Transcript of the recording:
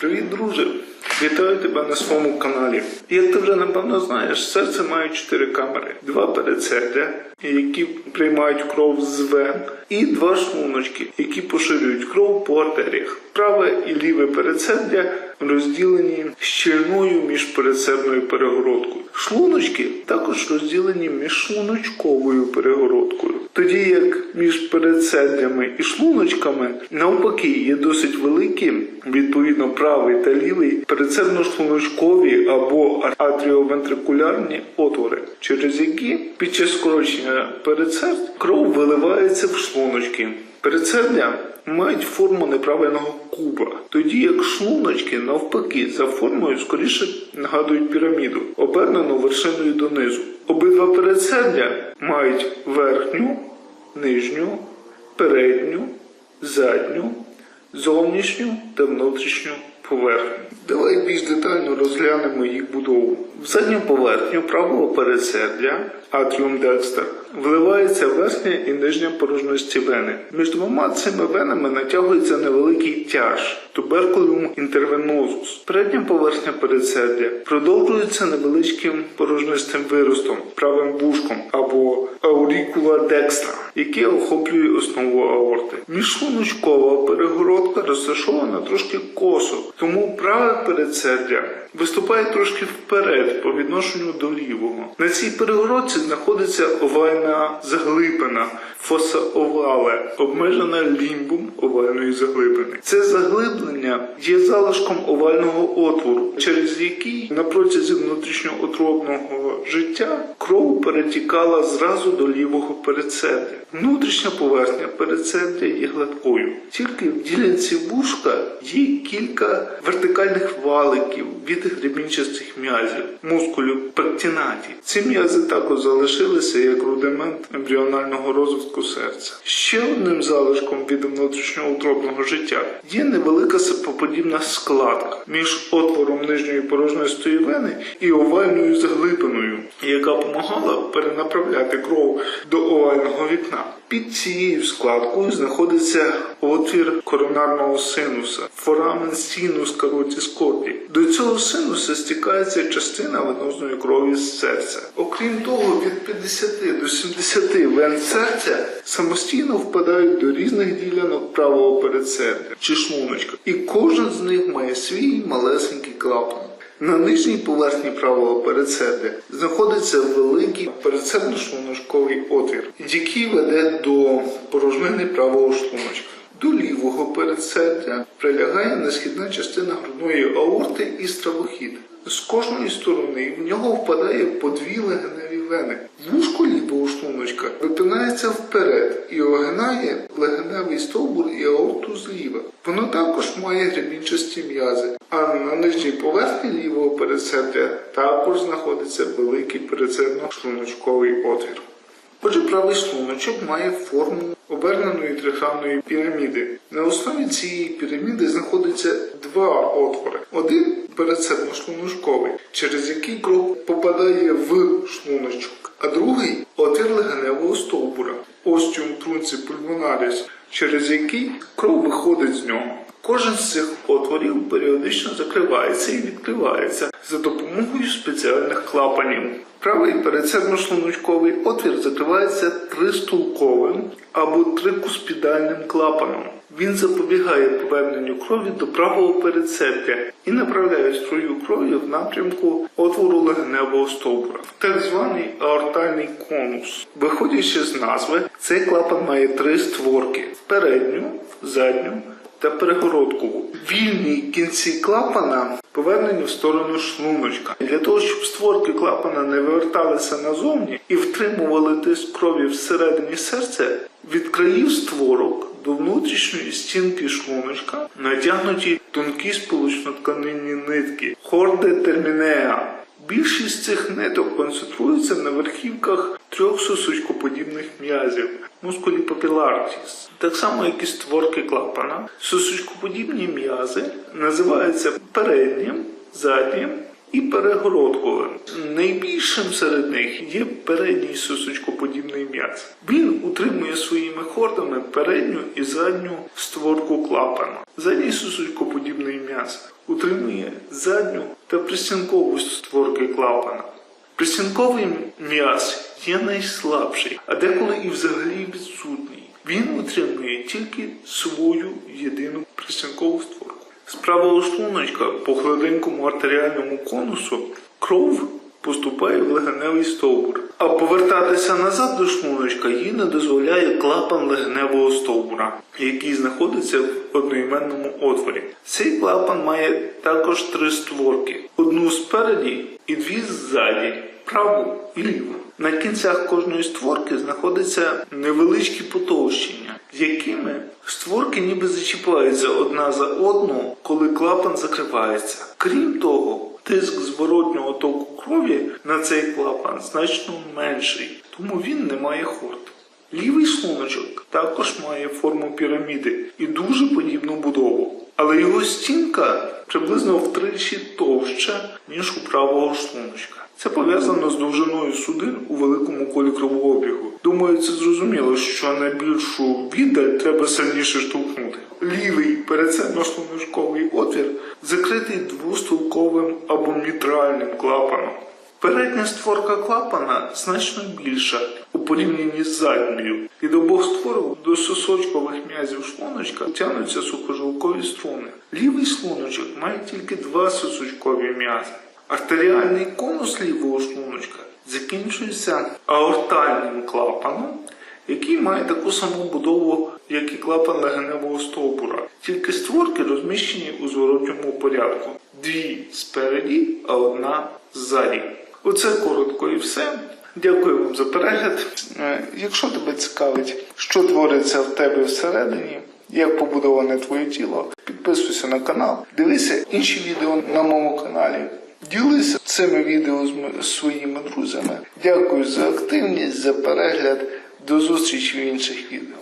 Привіт, друже! Вітаю тебе на своєму каналі. Як ти вже напевно знаєш, серце має чотири камери: два передсердя, які приймають кров з вен, і два шлуночки, які поширюють кров по артеріях. Праве і ліве передсердя розділені щільною міжпередсердною перегородкою. Шлуночки також розділені міжшлуночковою перегородкою. Тоді як між передсердями і шлуночками навпаки є досить великі, відповідно правий та лівий передсердно-шлуночкові або атріовентрикулярні отвори, через які під час скорочення передсердь кров виливається в шлуночки. Передсердя мають форму неправильного куба, тоді як шлуночки навпаки за формою скоріше нагадують піраміду, обернену вершиною донизу. Обидва передсердя мають верхню, нижню, передню, задню, зовнішню та внутрішню поверхню. Давай більш детально розглянемо їх будову. В задню поверхню правого передсердя атріум декстер вливається верхня і нижня порожності вени. Між двома цими венами натягується невеликий тяж туберкулюм інтервенозус. Передня поверхня передсердя продовжується невеличким порожнистим виростом, правим вушком або аурікула декстра, яке охоплює основу аорти. Міжшлуночкова перегородка розташована трошки косо, тому праве передсердя виступає трошки вперед по відношенню до лівого. На цій перегородці знаходиться овальна заглибина, фоса овале, обмежена лімбом овальної заглибини. Це заглиблення є залишком овального отвору, через який на протязі внутрішньоутробного життя кров перетікала зразу до лівого передсердя. Внутрішня поверхня передсердя є гладкою. Тільки в ділянці вушка є кілька вертикальних валиків від гребінчастих м'язів, мускулів пектінаті. Ці м'язи також залишилися як рудимент ембріонального розвитку серця. Ще одним залишком від внутрішньоутробного життя є невелика сапоподібна складка між отвором нижньої порожнистої вени і овальною заглибиною, яка допомагала перенаправляти кров до овального вікна. Під цією складкою знаходиться отвір коронарного синуса, форамен синус каротіс корді. До цього синуса стікається частина венозної крові з серця. Окрім того, від 50 до 70 вен серця самостійно впадають до різних ділянок правого передсердя чи шлуночка, і кожен з них має свій малесенький клапан. На нижній поверхні правого передсердя знаходиться великий передсердно-шлуночковий отвір, який веде до порожнини правого шлуночка. До лівого передсердя прилягає несхідна частина грудної аорти і стравохід. З кожної сторони в нього впадає по дві легеневі вени. Вушко лівого шлуночка випинається вперед і огинає легеневий стовбур і аорту зліва. Воно також має гребінчасті м'язи, а на нижній поверхні лівого передсердя також знаходиться великий передсердно-шлуночковий отвір. Отже, правий шлуночок має форму оберненої трихранної піраміди. На основі цієї піраміди знаходиться два отвори. Один передсердно-шлуночковий, через який кров попадає в шлуночок, а другий отвір легеневого стовбура, остіум трунці пульмонаріс, через який кров виходить з нього. Кожен з цих отворів періодично закривається і відкривається за допомогою спеціальних клапанів. Правий передсердно-шлуночковий отвір закривається тристулковим або трикуспідальним клапаном. Він запобігає поверненню крові до правого передсердя і направляє струю крові в напрямку отвору легеневого стовбура, так званий аортальний конус. Виходячи з назви, цей клапан має три створки: передню, задню та перегородкову. Вільні кінці клапана повернені в сторону шлуночка. Для того, щоб створки клапана не виверталися назовні і втримували тиск крові всередині серця, від країв створок до внутрішньої стінки шлуночка натягнуті тонкі сполучно-тканинні нитки хорде термінеа. Більшість цих ниток концентрується на верхівках трьох сосучкоподібних м'язів мускулі папілартіс. Так само, як і створки клапана, сосучкоподібні м'язи називаються переднім, заднім і перегородковим. Найбільшим серед них є передній сосочкоподібний м'яз. Він утримує своїми хордами передню і задню створку клапана. Задній сосочкоподібний м'яз утримує задню та пристінкову створки клапана. Пристінковий м'яз є найслабший, а деколи і взагалі відсутній. Він утримує тільки свою єдину пристінкову створку. З правого шлуночка по гладенькому артеріальному конусу кров поступає в легеневий стовбур, а повертатися назад до шлуночка їй не дозволяє клапан легеневого стовбура, який знаходиться в одноіменному отворі. Цей клапан має також три створки: одну спереді і дві ззаді, праву і ліву. На кінцях кожної створки знаходяться невеличкі потовщення, якими створки ніби зачіпаються одна за одну, коли клапан закривається. Крім того, тиск зворотнього току крові на цей клапан значно менший, тому він не має хорд. Лівий шлуночок також має форму піраміди і дуже подібну будову, але його стінка приблизно втричі товща, ніж у правого шлуночка. Це пов'язано з довжиною судин у великому колі кровообігу. Думаю, це зрозуміло, що найбільшу віддаль треба сильніше штовхнути. Лівий передсердно-шлуночковий отвір закритий двостолковим або мітральним клапаном. Передня створка клапана значно більша у порівнянні з задньою. Від обох створок до сосочкових м'язів шлуночка тягнуться сухожилкові струни. Лівий шлуночок має тільки два сосочкові м'язи. Артеріальний конус лівого шлуночка закінчується аортальним клапаном, який має таку саму будову, як і клапан легеневого стовбура. Тільки створки розміщені у зворотньому порядку. Дві спереді, а одна ззаді. Оце коротко і все. Дякую вам за перегляд. Е, Якщо тебе цікавить, що твориться в тебе всередині, як побудоване твоє тіло, підписуйся на канал, дивися інші відео на моєму каналі. Ділися цими відео з своїми друзями. Дякую за активність, за перегляд. До зустрічі в інших відео.